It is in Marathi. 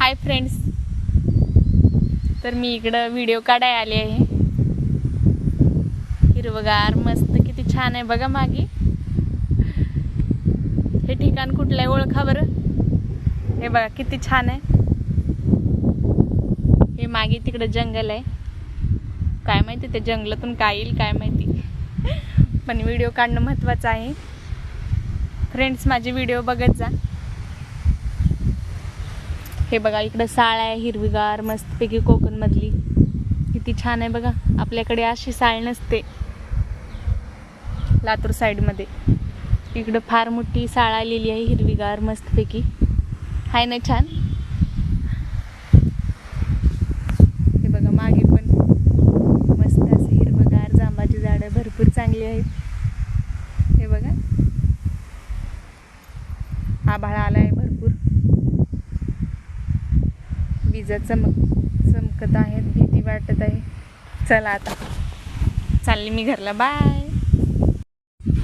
हाय फ्रेंड्स तर मी इकडं व्हिडिओ काढाय आले आहे. हिरवगार मस्त किती छान आहे बघा मागे. हे ठिकाण कुठलं आहे ओळखा बरं. हे बघा किती छान आहे. हे मागे तिकडं जंगल आहे. काय माहिती ते जंगलातून काय येईल काय माहिती. पण व्हिडिओ काढणं महत्त्वाचं आहे. फ्रेंड्स माझे व्हिडिओ बघत जा. हे बघा इकडं साळ आहे हिरवीगार मस्तपैकी कोकणमधली. किती छान आहे बघा. आपल्याकडे अशी साळ नसते. लातूर साईडमध्ये. इकडं फार मोठी साळ आलेली आहे हिरवीगार मस्तपैकी. आहे ना छान? हे बघा मागे पण मस्त असं हिरवगार जांबाची झाडं भरपूर चांगली आहेत. हे बघा. आभाळ आला आहे विजा चमक चमकत आहेत भीती वाटत आहे. चला आता. चालली मी घरला. बाय.